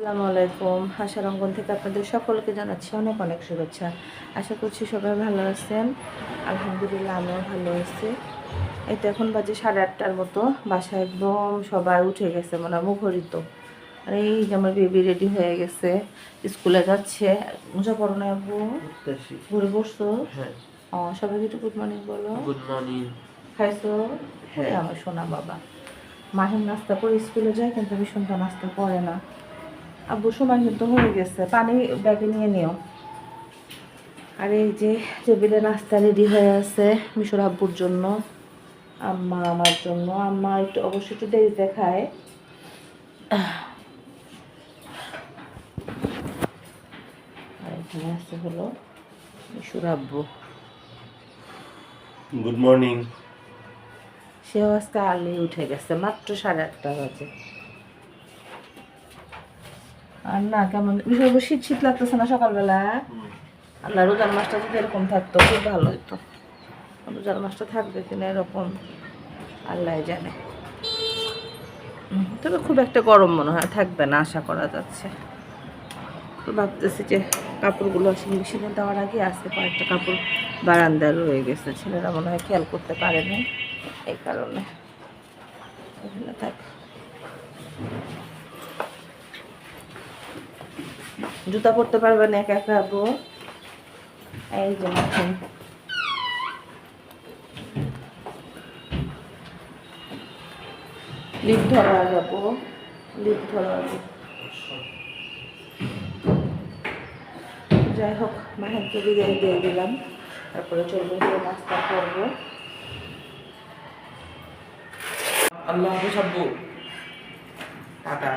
আসসালামু আলাইকুম। হাসার অঙ্গন থেকে আপনাদের সকলকে জানাচ্ছি অনেক অনেক শুভেচ্ছা। আশা করছি সবাই ভালো আছেন। আলহামদুলিল্লাহ আমিও ভালো আছি। এটা এখন বাজে সাড়ে আটটার মতো। বাসায় একদম সবাই উঠে গেছে মানে মুখরিত। আর এই যে আমার বেবি রেডি হয়ে গেছে স্কুলে যাচ্ছে। মুজা পড়ো না আব্বু ঘুরে বসছো? হ্যাঁ। ও সবাইকে একটু গুড মর্নিং বলো। গুড মর্নিং খাইছো? হ্যাঁ। এই আমার সোনা বাবা। মাহিম নাস্তা করে স্কুলে যায় কিন্তু ভীষণটা নাস্তা করে না। আব্বু সময় কিন্তু হয়ে গেছে। পানি ব্যাগে নিয়ে নিও। আর এই যে টেবিলে নাস্তা রেডি হয়ে আছে মিশর আব্বুর জন্য আম্মা আমার জন্য। আম্মা একটু অবশ্যই একটু দেরিতে খায়। আর এখানে আছে হলো মিশর আব্বু। গুড মর্নিং সেও আজকে আর্লি উঠে গেছে মাত্র সাড়ে আটটা বাজে। আর না, কেমন? বিষয় শীত শীত লাগতেছে না সকালবেলা। আল্লাহ রোজার মাসটা যদি এরকম থাকতো, খুব ভালো হতো রোজার মাসটা থাকবে কিনা এরকম, আল্লাহ জানে। তবে খুব একটা গরম মনে হয় থাকবে না, আশা করা যাচ্ছে। তো ভাবতেছি যে কাপড়গুলো ওয়াশিং মেশিনে দেওয়ার আগে আসতে কয়েকটা কাপড় বারান্দায় রয়ে গেছে। ছেলেরা মনে হয় খেয়াল করতে পারেনি, এই কারণে। এখানে থাক। জুতা পরতে পারবে না একা একা আবু এই যে লিপ ধরা যাব লিপ ধরা যাই হোক মাহেরকে বিদায় দিয়ে দিলাম। তারপরে চলবো গিয়ে নাস্তা করব। আল্লাহ হাফেজ আব্বু। টাটা।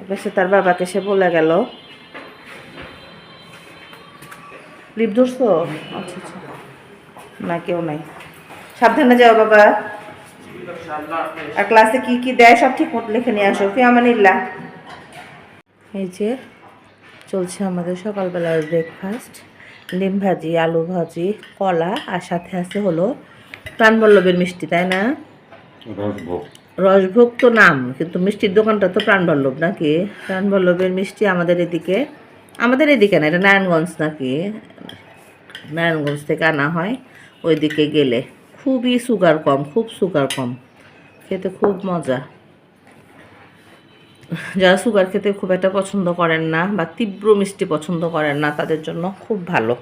এবার সে তার বাবাকে, সে বলে গেল। লিপ ধরছো? আচ্ছা আচ্ছা। না কেউ নাই। সাবধানে যাও, বাবা। আর ক্লাসে কি কি দেয় সব ঠিক মতো লিখে নিয়ে আসো। ফি আমানিল্লা এই যে, চলছে আমাদের সকালবেলার ব্রেকফাস্ট ডিম ভাজি, আলু ভাজি, কলা, আর সাথে আছে হলো প্রাণবল্লভের মিষ্টি, তাই না? রসভোগ তো নাম, কিন্তু মিষ্টির দোকানটা তো প্রাণবল্লভ নাকি? প্রাণবল্লভের মিষ্টি আমাদের এদিকে আমাদের এদিকে না, এটা নারায়ণগঞ্জ নাকি? নারায়ণগঞ্জ থেকে আনা হয়, ওইদিকে গেলে। খুবই সুগার কম, খুব সুগার কম, খেতে খুব মজা। যারা সুগার খেতে খুব একটা পছন্দ করেন না বা তীব্র মিষ্টি পছন্দ করেন না, তাদের জন্য খুব ভালো।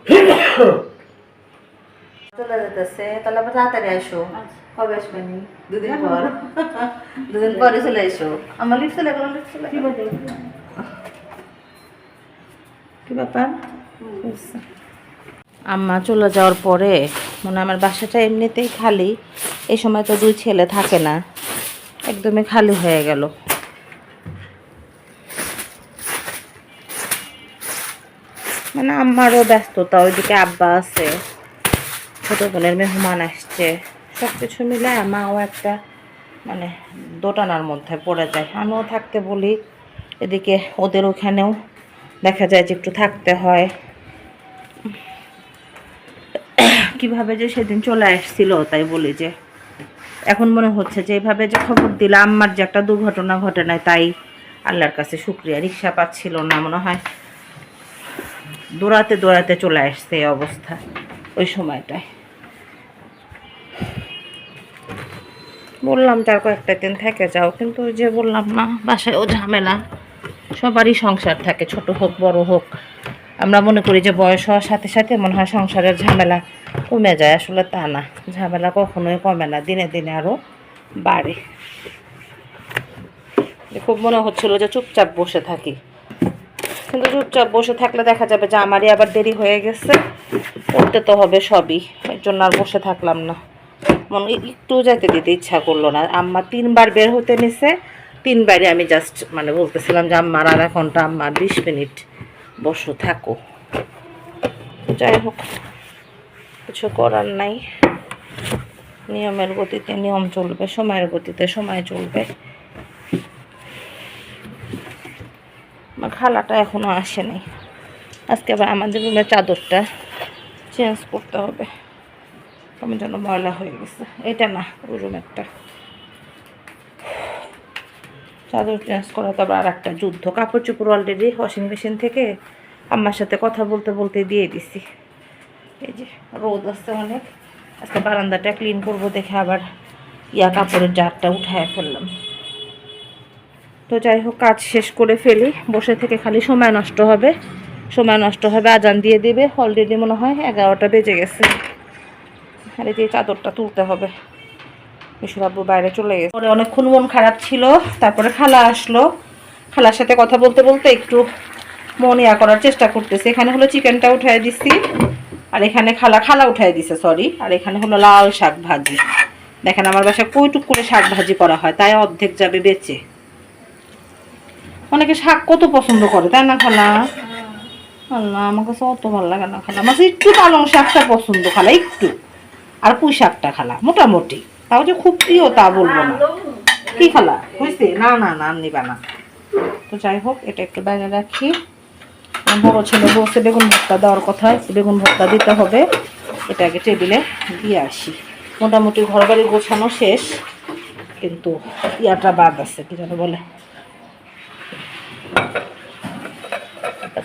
চলে যেতেছে তাহলে আবার তাড়াতাড়ি আসো কবে আসবেনি দুদিন পর। দুদিন পরে চলে এসো আমার লিফট চলে গেল লিফট চলে কি ব্যাপার? আম্মা চলে যাওয়ার পরে মানে আমার বাসাটা এমনিতেই খালি। এই সময় তো দুই ছেলে থাকে না। একদমই খালি হয়ে গেল। মানে আম্মারও ব্যস্ততা ওইদিকে আব্বা আছে। ছোট বোনের মেহমান আসছে সব কিছু মিলে মাও একটা মানে দোটানার মধ্যে পড়ে যায়। আমিও থাকতে বলি, এদিকে ওদের ওখানেও দেখা যায় যে একটু থাকতে হয়। কীভাবে যে সেদিন চলে আসছিল তাই বলি যে, এখন মনে হচ্ছে যে এইভাবে যে খবর দিলাম, আম্মার যে একটা দুর্ঘটনা ঘটে নাই, তাই আল্লাহর কাছে শুক্রিয়া। রিক্সা পাচ্ছিল না, মনে হয়। দৌড়াতে দৌড়াতে চলে আসছে এই অবস্থা। ওই সময়টায়। বললাম তার কয়েকটা দিন থেকে যাও। কিন্তু ওই যে বললাম না বাসায় ও ঝামেলা। সবারই সংসার থাকে, ছোট হোক, বড় হোক। আমরা মনে করি যে বয়স হওয়ার সাথে সাথে মনে হয় সংসারের ঝামেলা কমে যায়। আসলে তা না। ঝামেলা কখনোই কমে না। দিনে দিনে আরও বাড়ে। খুব মনে হচ্ছিল যে চুপচাপ বসে থাকি। কিন্তু চুপচাপ বসে থাকলে দেখা যাবে যে আমারই আবার দেরি হয়ে গেছে। করতে তো হবে সবই, এর জন্য আর বসে থাকলাম না। মনে একটু যাইতে দিতে ইচ্ছা করল না। আম্মা তিনবার বের হতে নিছে, তিনবারই আমি জাস্ট মানে বলতেছিলাম যে আম্মার আধা ঘণ্টা আম্মার বিশ মিনিট, বসো, থাকো। যাই হোক, কিছু করার নাই। নিয়মের গতিতে নিয়ম চলবে, সময়ের গতিতে সময় চলবে। খালাটা এখনও আসেনি আজকে আবার আমাদের রুমের চাদরটা চেঞ্জ করতে হবে। কেমন যেন ময়লা হয়ে গেছে। এটা না, ওই রুমেরটা চাদর চেঞ্জ করা তো আবার আর একটা যুদ্ধ। কাপড় চোপড় অলরেডি ওয়াশিং মেশিন থেকে আমার সাথে কথা বলতে বলতে দিয়ে দিছি। এই যে, রোদ আসছে অনেক। আজকে বারান্দাটা ক্লিন করব দেখে আবার ইয়া কাপড়ের জারটা উঠায় ফেললাম। তো যাই হোক, কাজ শেষ করে ফেলি। বসে থেকে খালি সময় নষ্ট হবে। সময় নষ্ট হবে, আজান দিয়ে দেবে। অলরেডি মনে হয় এগারোটা বেজে গেছে। আর এই চাদরটা তুলতে হবে। মিশুরাব্বু বাইরে চলে গেছে। পরে অনেকক্ষণ মন খারাপ ছিল, তারপরে খালা আসলো। খালার সাথে কথা বলতে বলতে একটু মন ইয়া করার চেষ্টা করতেছে। এখানে হলো চিকেনটা উঠাই দিছি, আর এখানে খালা খালা উঠাই দিছে সরি আর এখানে হলো লাল শাক ভাজি। দেখেন আমার বাসায় কইটুক করে শাক ভাজি করা হয়, তাই অর্ধেক যাবে বেচে। অনেকে শাক কত পছন্দ করে, তাই না খালা? আল্লাহ আমার কাছে অত ভালো লাগে না খালা। আমার একটু পালং শাকটা পছন্দ খালা, একটু। আর পুঁই শাকটা খালা, মোটামুটি। তাও যে খুব প্রিয়, তা বলব না। কি খালা? হয়েছে না না না নিবা না। তো যাই হোক, এটা একটু বাইরে রাখি। বড় ছেলে বলছে, বেগুন ভর্তা দেওয়ার কথা, বেগুন ভর্তা দিতে হবে। এটা আগে টেবিলে দিয়ে আসি। মোটামুটি ঘর বাড়ি গোছানো শেষ, কিন্তু ইয়াটা বাদ আছে, কি যেন বলে।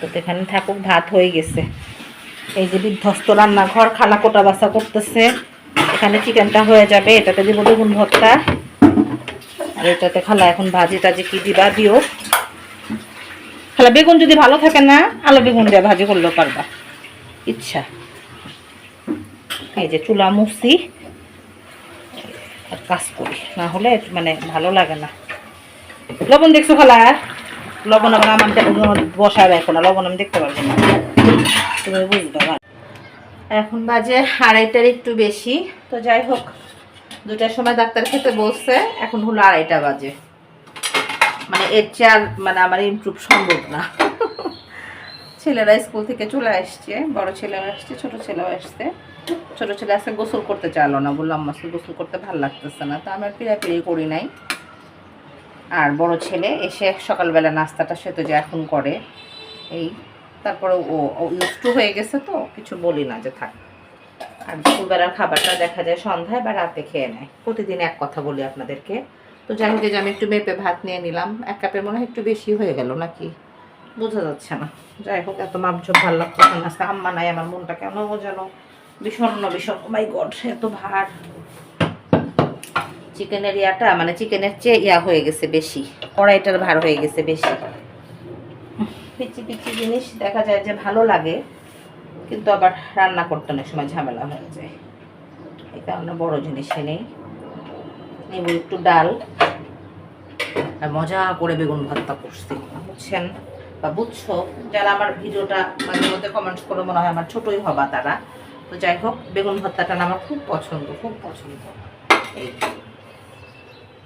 আপাতত এখানে থাকুক, ভাত হয়ে গেছে। এই যে বিধ্বস্ত রান্নাঘর, খালা কোটা বাসা করতেছে। এখানে চিকেনটা হয়ে যাবে, এটাতে দিব বেগুন ভর্তা। আর এটাতে খালা এখন ভাজি টাজি কি দিবা, দিও। খালা, বেগুন যদি ভালো থাকে না, আলু বেগুন দিয়ে ভাজি করলেও পারবা। ইচ্ছা। এই যে চুলা মুসি আর কাজ করি। না হলে মানে ভালো লাগে না। লবণ দেখছ খালা? লবণ আবার আমার বসায় রাখো না, লবণ আমি দেখতে পারব না। তুমি বুঝবে ভালো এখন বাজে আড়াইটার একটু বেশি। তো যাই হোক দুটার সময় ডাক্তার খেতে বলছে, এখন হলো আড়াইটা বাজে। মানে এর চেয়ে আর মানে আমার ইমপ্রুভ সম্ভব না। ছেলেরা স্কুল থেকে চলে আসছে, বড় ছেলেও আসছে, ছোট ছেলেও আসছে। ছোট ছেলে আজকে গোসল করতে চাইলো না বললাম মাসে গোসল করতে ভালো লাগতেছে না। তো আমার পিড়াপিড়ি করি নাই। আর বড় ছেলে এসে সকালবেলা নাস্তাটা সে তো যে এখন করে, এই, তারপরে ও নষ্ট হয়ে গেছে তো, কিছু বলি না যে থাক। আর দুপুরবেলার খাবারটা দেখা যায় সন্ধ্যায় বা রাতে খেয়ে নেয়। প্রতিদিন এক কথা বলি আপনাদেরকে। তো যাই হোক যে আমি একটু মেপে ভাত নিয়ে নিলাম। এক কাপের মনে হয় একটু বেশি হয়ে গেল নাকি? বোঝা যাচ্ছে না। যাই হোক, এত মাপঝোপ ভালো লাগতো না। আজকে আম্মা নাই, আমার মনটা কেন যেন বিষণ্ণ বিষণ্ণ। মাই গড এত ভার। চিকেনের ইয়াটা মানে চিকেনের চেয়ে ইয়া হয়ে গেছে বেশি, কড়াইটার ভার হয়ে গেছে বেশি। পিচি পিচি জিনিস দেখা যায় যে ভালো লাগে, কিন্তু আবার রান্না করতে অনেক সময় ঝামেলা হয়ে যায়। এই কারণে বড় জিনিস নেই। নেব একটু ডাল, আর মজা করে বেগুন ভর্তা করছি। বুঝছেন? বা বুঝছ? যারা আমার ভিডিওটা মাঝে মধ্যে কমেন্টস করে, মনে হয় আমার ছোটই হবা তারা। তো যাই হোক, বেগুন ভর্তাটা আমার খুব পছন্দ খুব পছন্দ। এই।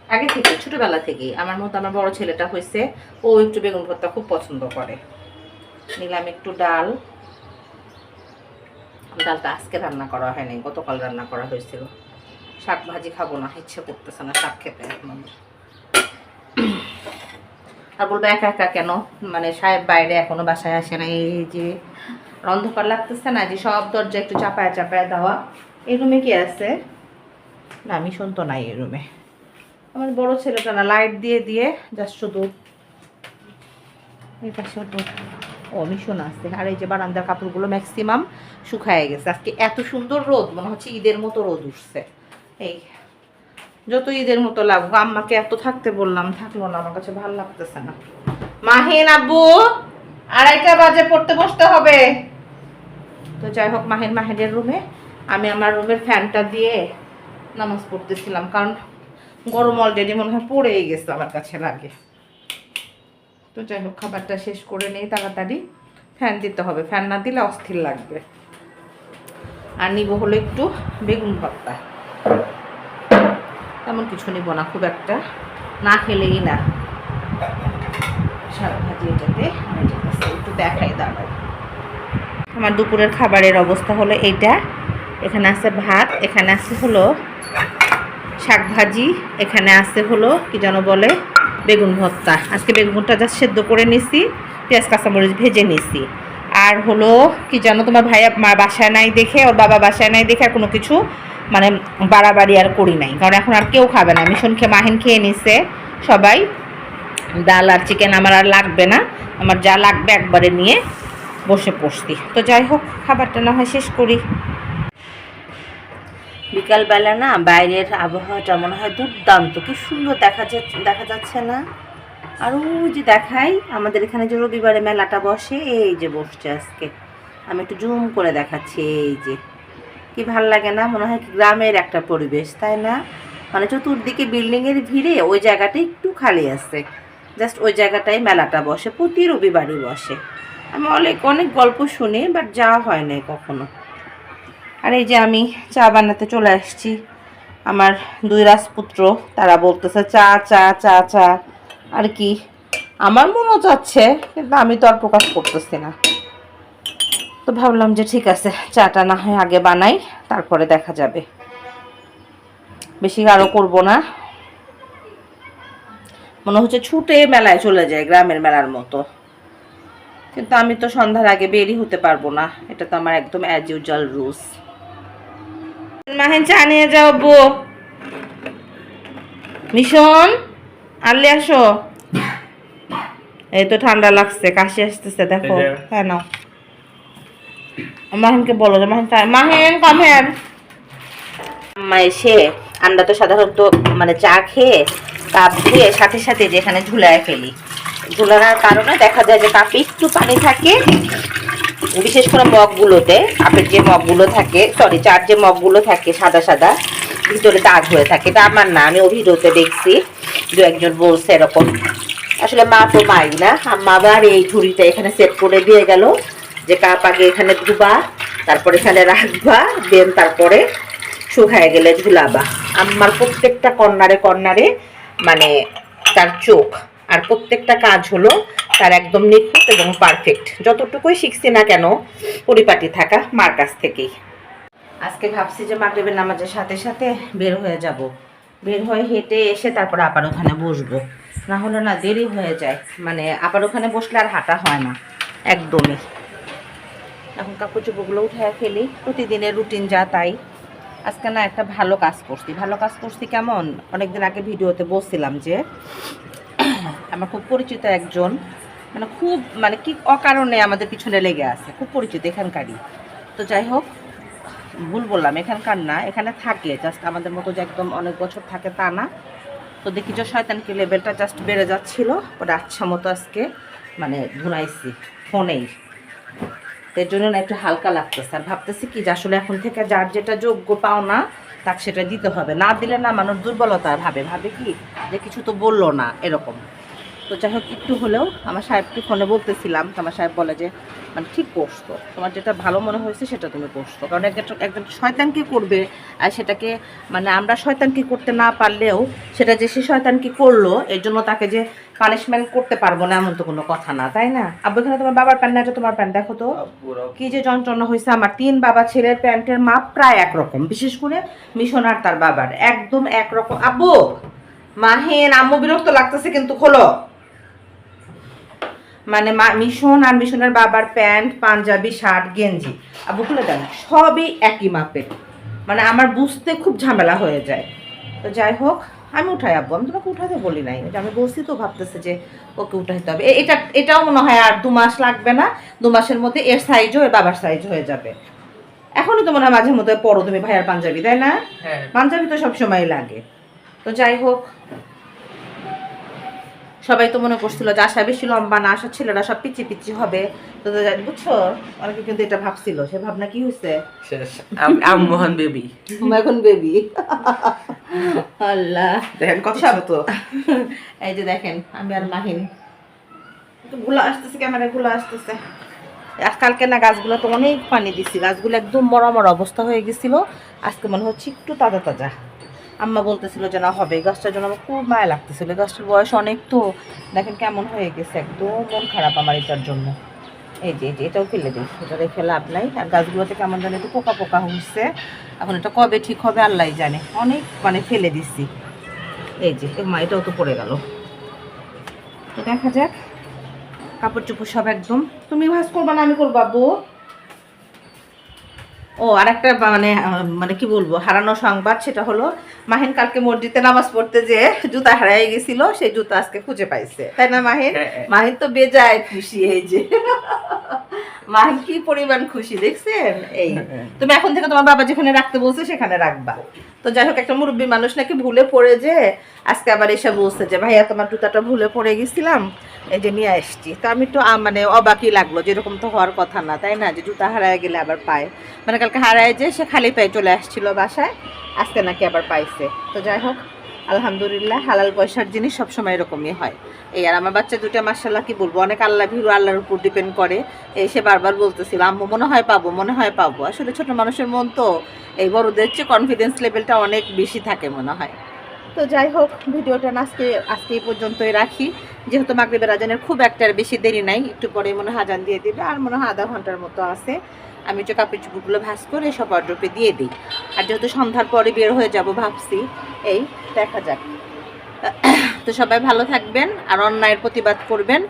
আগে থেকে, ছোটবেলা থেকেই আমার মতো আমার বড় ছেলেটা হয়েছে ও একটু বেগুন ভর্তা খুব পছন্দ করে। নিলাম একটু ডাল। ডালটা আজকে রান্না করা হয়নি গতকাল রান্না করা হয়েছিল। শাক ভাজি খাব না, ইচ্ছে করতেছে না শাক খেতে এখন। আর বলব একা একা কেন? মানে সাহেব বাইরে এখনও বাসায় আসে না এই যে অন্ধকার লাগতেছে না যে সব দরজা একটু চাপায় চাপায় দেওয়া। এই রুমে কি আছে? না, আমি শুনতো নাই এই রুমে। আমার বড় ছেলেটা না লাইট দিয়ে দিয়ে জাস্ট শুধু এই পাশে ও, মিশন আছে আর এই যে বারান্দার কাপড়গুলো ম্যাক্সিমাম শুকায় গেছে। আজকে এত সুন্দর রোদ, মনে হচ্ছে ঈদের মতো রোদ উঠছে। এই, যত ঈদের মতো লাগবো আম্মাকে এত থাকতে বললাম, থাকল না, আমার কাছে ভালো লাগতেছে না। মাহিন আব্বু, আড়াইটা বাজে, পড়তে বসতে হবে। তো যাই হোক, মাহিন মাহিনের রুমে আমি আমার রুমের ফ্যানটা দিয়ে নামাজ পড়তেছিলাম। কারণ গরম অলরেডি মনে হয় পড়েই গেছে আমার কাছে লাগে। তো যাই হোক, খাবারটা শেষ করে নেই, তাড়াতাড়ি ফ্যান দিতে হবে। ফ্যান না দিলে অস্থির লাগবে। আর নিব হলো একটু বেগুন ভর্তা তেমন কিছু নিব না, খুব একটা। না খেলেই না। এটাতে। একটু দেখাই দাঁড়াও আমার দুপুরের খাবারের অবস্থা হলো এইটা। এখানে আছে ভাত, এখানে আছে হলো শাক ভাজি এখানে আছে হলো, কি যেন বলে, বেগুন ভর্তা। আজকে বেগুন বেগুনটা যা সেদ্ধ করে নিছি, পেঁয়াজ, কাঁচামরিচ ভেজে নিছি। আর হলো, কি জানো তোমার ভাইয়া মা বাসায় নাই দেখে, ওর বাবা বাসায় নাই দেখে আর কোনো কিছু মানে বাড়াবাড়ি আর করি নাই। কারণ এখন আর কেউ খাবে না। মিশন খেয়ে মাহিন খেয়ে নিছে সবাই। ডাল আর চিকেন আমার আর লাগবে না। আমার যা লাগবে একবারে নিয়ে বসে পড়ছি। তো যাই হোক, খাবারটা না হয় শেষ করি। বিকালবেলা না বাইরের আবহাওয়াটা মনে হয় দুর্দান্ত, কি সুন্দর দেখা যাচ্ছে দেখা যাচ্ছে না। আর ওই যে দেখাই, আমাদের এখানে যে রবিবারে মেলাটা বসে, এই যে বসছে আজকে। আমি একটু জুম করে দেখাচ্ছি, এই যে। কি ভালো লাগে না? মনে হয় গ্রামের একটা পরিবেশ, তাই না? মানে চতুর্দিকে বিল্ডিংয়ের ভিড়ে ওই জায়গাটা একটু খালি আছে। জাস্ট ওই জায়গাটায় মেলাটা বসে, প্রতি রবিবারই বসে। আমি অনেক অনেক গল্প শুনি, বাট যাওয়া হয় না কখনো। আর এই যে আমি চা বানাতে চলে আসছি। আমার দুই রাজপুত্র, তারা বলতেছে, চা চা চা চা। আর কি, আমার মনও চাচ্ছে, কিন্তু আমি তো আর প্রকাশ করতেছি না। তো ভাবলাম যে ঠিক আছে, চাটা না হয় আগে বানাই, তারপরে দেখা যাবে। বেশি আরও করব না। মনে হচ্ছে ছুটে মেলায় চলে যায় গ্রামের মেলার মতো। কিন্তু আমি তো সন্ধ্যার আগে বেরি হতে পারব না, এটা তো আমার একদম অ্যাজ ইউজুয়াল রুলস মাহেন চা নিয়ে যাও বো মিশন আনলে আসো। এই তো ঠান্ডা লাগছে কাশি আসতেছে দেখো। হ্যাঁ নাও। মাহিনকে বলো যে মাহিন চা- মাহিন কাম এসে আমরা তো সাধারণত মানে চা খেয়ে কাপ ধুয়ে সাথে সাথে যেখানে ঝুলায় ফেলি। ঝুলানোর কারণে দেখা যায় যে কাপে একটু পানি থাকে বিশেষ করে মগগুলোতে কাপের যে মগগুলো থাকে সরি চার যে মগগুলো থাকে সাদা সাদা, ভিতরে দাগ হয়ে থাকে। এটা আমার না, আমি ভিডিওতে দেখছি, দু একজন বলছে এরকম। আসলে মা তো মাই না আম্মা আবার এই ঝুড়িটা এখানে সেট করে দিয়ে গেল, যে কাপ আগে এখানে ধুবা, তারপরে এখানে রাখবা দেন তারপরে শুকায় গেলে ঝুলাবা। আমার প্রত্যেকটা কর্নারে কর্নারে মানে তার চোখ, আর প্রত্যেকটা কাজ হলো তার একদম নিখুঁত এবং পারফেক্ট যতটুকুই শিখছি না কেন, পরিপাটি থাকা মার কাছ থেকেই। আজকে ভাবছি যে মাগরিবের নামাজের সাথে সাথে বের হয়ে যাব। বের হয়ে হেঁটে এসে তারপর আবার ওখানে বসবো। না হলে না দেরি হয়ে যায়। মানে আবার ওখানে বসলে আর হাঁটা হয় না। একদমই। এখন কাপড় চোপড়গুলো উঠে ফেলি। প্রতিদিনের রুটিন যা তাই। আজকে না একটা ভালো কাজ করছি। ভালো কাজ করছি কেমন? অনেকদিন আগে ভিডিওতে বলছিলাম যে আমার খুব পরিচিত একজন মানে খুব মানে কি অকারণে আমাদের পিছনে লেগে আছে, খুব পরিচিত এখানকারই। তো যাই হোক, ভুল বললাম, এখানকার না, এখানে থাকে জাস্ট আমাদের মতো যে একদম অনেক বছর থাকে তা না। তো দেখি যে শয়তানকি লেভেলটা জাস্ট বেড়ে যাচ্ছিল ওটা আচ্ছা মতো আজকে মানে ধুনাইছি, ফোনেই। এর জন্য না একটু হালকা লাগতেছে, আর ভাবতেছি কি যে আসলে এখন থেকে যার যেটা যোগ্য পাও না তাকে সেটা দিতে হবে। না দিলে না মানুষ দুর্বলতা ভাবে। ভাবে কি? যে কিছু তো বলল না, এরকম। তো যাই হোক একটু হলেও আমার সাহেবকে ফোনে বলতেছিলাম তো আমার সাহেব বলে যে মানে ঠিক করছ। তোমার যেটা ভালো মনে হয়েছে সেটা তুমি করছ। কারণ একজন একজন শয়তানকে করবে আর সেটাকে মানে আমরা শয়তানকে করতে না পারলেও সেটা যে সে শয়তানকে করল এর জন্য তাকে যে পানিশমেন্ট করতে পারব না এমন তো কোনো কথা না তাই না? আব্বু এখানে তোমার বাবার প্যান্ট না তোমার প্যান্ট দেখো তো। কি যে যন্ত্রণা হয়েছে আমার। তিন বাবা ছেলের প্যান্টের মাপ প্রায় একরকম বিশেষ করে মিশন আর তার বাবার। একদম একরকম। আব্বু মাহেন আম্মু বিরক্ত লাগতেছে কিন্তু খোলো। মানে মা- মিশন আর মিশনের বাবার প্যান্ট পাঞ্জাবি শার্ট গেঞ্জি। আব্বু খুলে দেন সবই একই মাপের। মানে আমার বুঝতে খুব ঝামেলা হয়ে যায়। তো যাই হোক আমি উঠাই আব্বু আমি তোমাকে উঠাতে বলি নাই। আমি বলছি তো ভাবতেছে যে ওকে উঠাইতে হবে। এটা এটাও মনে হয় আর দু মাস লাগবে না। দু মাসের মধ্যে এর সাইজও এর বাবার সাইজ হয়ে যাবে। এখনই তো মনে হয় মাঝে মধ্যে পড়ো তুমি ভাইয়ার পাঞ্জাবি তাই না? হ্যাঁ। পাঞ্জাবি তো সবসময় লাগে। তো যাই হোক সবাই তো মনে করছিল যে আশা বেশি লম্বা না আশা ছেলেরা সব পিচি পিচি হবে। তো তো বুঝছ? অনেকে কিন্তু এটা ভাবছিল। সে ভাবনা কি হয়েছে শেষ বেবি। এখন বেবি। আল্লাহ। দেখেন কত সব- ছোট। এই যে দেখেন আমি আর মাহিন। গুলো আসতেছে ক্যামেরা গুলো আসতেছে। আর কালকে না গাছগুলো তো অনেক পানি দিছি। গাছগুলো একদম মরা মরা অবস্থা হয়ে গেছিল। আজকে মনে হচ্ছে একটু তাজা তাজা। আম্মা বলতেছিল যে, না, হবে। গাছটার জন্য আমার খুব মায়া লাগতেছিল। গাছটার বয়স অনেক তো। দেখেন কেমন হয়ে গেছে। একদম মন খারাপ আমার এটার জন্য। এই যে এই যে, এটাও ফেলে দিই। এটা রেখে লাভ নাই। আর গাছগুলোতে কেমন জানি একটু পোকা পোকা হচ্ছে এখন এটা কবে ঠিক হবে আল্লাহ জানে। অনেক মানে ফেলে দিচ্ছি এই যে মা, এটাও তো পড়ে গেল। তো দেখা যাক। কাপড় চোপড় সব একদম। তুমি ভাজ করবা না, আমি করব, আব্বু? ও আর একটা মানে মানে কি বলব হারানো সংবাদ সেটা হলো মাহিন কালকে মসজিদে নামাজ পড়তে যে জুতা হারাই গেছিল সেই জুতা আজকে খুঁজে পাইছে। তাই না মাহিন? হ্যাঁ, হ্যাঁ। মাহিন তো বেজায় খুশি এই যে। মাহিন কি পরিমাণ খুশি দেখছেন? এই তুমি এখন থেকে তোমার বাবা যেখানে রাখতে বলছো সেখানে রাখবা। তো যাই হোক, একটা মুরব্বী মানুষ নাকি ভুলে পড়ে যে আজকে আবার এসে বলছে যে, ভাইয়া, তোমার জুতাটা ভুলে পড়ে গেছিলাম, এই যে নিয়ে আসছি। তো আমি একটু মানে অবাকই লাগল যেরকম তো হওয়ার কথা না, তাই না? যে জুতা হারায় গেলে আবার পায়। মানে কালকে হারায় যে সে খালি পায়ে চলে আসছিল বাসায়, আজকে নাকি আবার পাইছে। তো যাই হোক আলহামদুলিল্লাহ, হালাল পয়সার জিনিস সবসময় এরকমই হয়। এই আর আমার বাচ্চা দুটো মার্শাল্লাহ কি বলব? অনেক আল্লাহ ভীরু আল্লাহর উপর ডিপেন্ড করে। এই সে বারবার বলতেছিল, আম্মু, মনে হয় পাবো, মনে হয় পাবো। আসলে ছোট মানুষের মন তো, এই বড়দের চেয়ে কনফিডেন্স লেভেলটা অনেক বেশি থাকে মনে হয়। তো যাই হোক, ভিডিওটা আজকে আজকে এই পর্যন্তই রাখি। যেহেতু মাগরিবের আজানের খুব একটা আর বেশি দেরি নাই, একটু পরে মনে হয় আজান দিয়ে দিবে। আর মনে হয় আধা ঘণ্টার মতো আছে। আমি যে কাপড় চুপড়গুলো ভাস করে সব অর্ডারপে দিয়ে দিই। আর যেহেতু সন্ধ্যার পরে বের হয়ে যাব ভাবছি, এই দেখা যাক। তো সবাই ভালো থাকবেন আর অন্যায়ের প্রতিবাদ করবেন।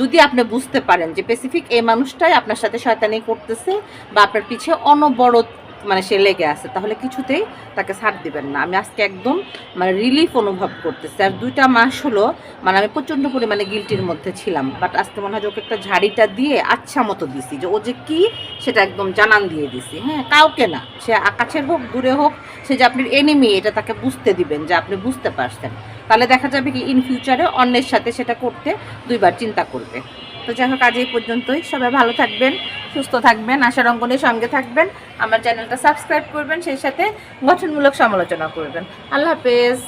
যদি আপনি বুঝতে পারেন যে স্পেসিফিক এই মানুষটাই আপনার সাথে শয়তানি করতেছে বা আপনার পিছিয়ে অনবরত মানে সে লেগে আছে, তাহলে কিছুতেই তাকে ছাড় দিবেন না। আমি আজকে একদম মানে রিলিফ অনুভব করতেছি। আর দুইটা মাস হলো মানে আমি প্রচণ্ড পরিমাণে গিলটির মধ্যে ছিলাম। বাট আজকে মনে হয় ওকে একটা ঝাড়িটা দিয়ে আচ্ছা মতো দিছি, যে ও যে কি সেটা একদম জানান দিয়ে দিছি। হ্যাঁ কাউকে না, সে আকাশের হোক, দূরে হোক, সে যে আপনার এনিমি এটা তাকে বুঝতে দিবেন যে আপনি বুঝতে পারছেন। তাহলে দেখা যাবে কি ইন ফিউচারে অন্যের সাথে সেটা করতে দুইবার চিন্তা করবে। তো যাই হোক, আজ এই পর্যন্তই। সবাই ভালো থাকবেন, সুস্থ থাকবেন, আশার অঙ্গনের সঙ্গে থাকবেন। আমার চ্যানেলটা সাবস্ক্রাইব করবেন, সেই সাথে গঠনমূলক সমালোচনা করবেন। আল্লাহ হাফেজ।